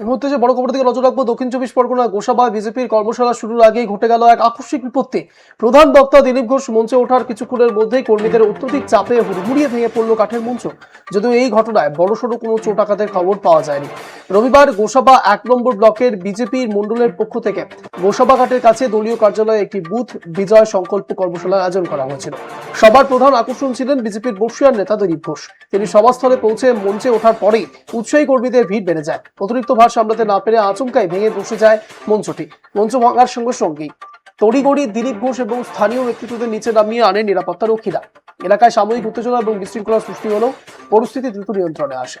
এই যে বড় খবর দিকে নজর রাখব, দক্ষিণ চব্বিশ পরগনা গোসাবায় বিজেপির কর্মশালা শুরুর আগেই ঘটে গেল এক আকস্মিক বিপত্তি। প্রধান দিলীপ ঘোষ মঞ্চে ওঠার কিছুক্ষণের মধ্যেই কর্মীদের অত্যধিক চাপে হুড়মুড়িয়ে ভেঙে কাঠের মঞ্চ। যদিও এই ঘটনায় কোনো খবর পাওয়া যায়নি। রবিবার গোসাবা এক নম্বর ব্লকের বিজেপির মণ্ডলের পক্ষ থেকে গোসাবা ঘাটের কাছে দলীয় কার্যালয়ে একটি বুথ বিজয় সংকল্প কর্মশালার আয়োজন করা হয়েছিল। সবার প্রধান আকর্ষণ ছিলেন বিজেপির বর্ষিয়ার নেতা দিলীপ ঘোষ। তিনি সভাস্থলে পৌঁছে মঞ্চে ওঠার পরেই উৎসাহী কর্মীদের ভিড় বেড়ে যায়। অতিরিক্ত ভার সামলাতে না পেরে আচমকাই ভেঙে বসে যায় মঞ্চটি। মঞ্চ ভাঙার সঙ্গে সঙ্গেই তড়িগড়ি দিলীপ ঘোষ এবং স্থানীয় ব্যক্তিত্বদের নিচে নামিয়ে আনে নিরাপত্তা রক্ষীরা। এলাকায় সাময়িক উত্তেজনা এবং বিশৃঙ্খলা সৃষ্টি হলেও পরিস্থিতি দ্রুত নিয়ন্ত্রণে আসে।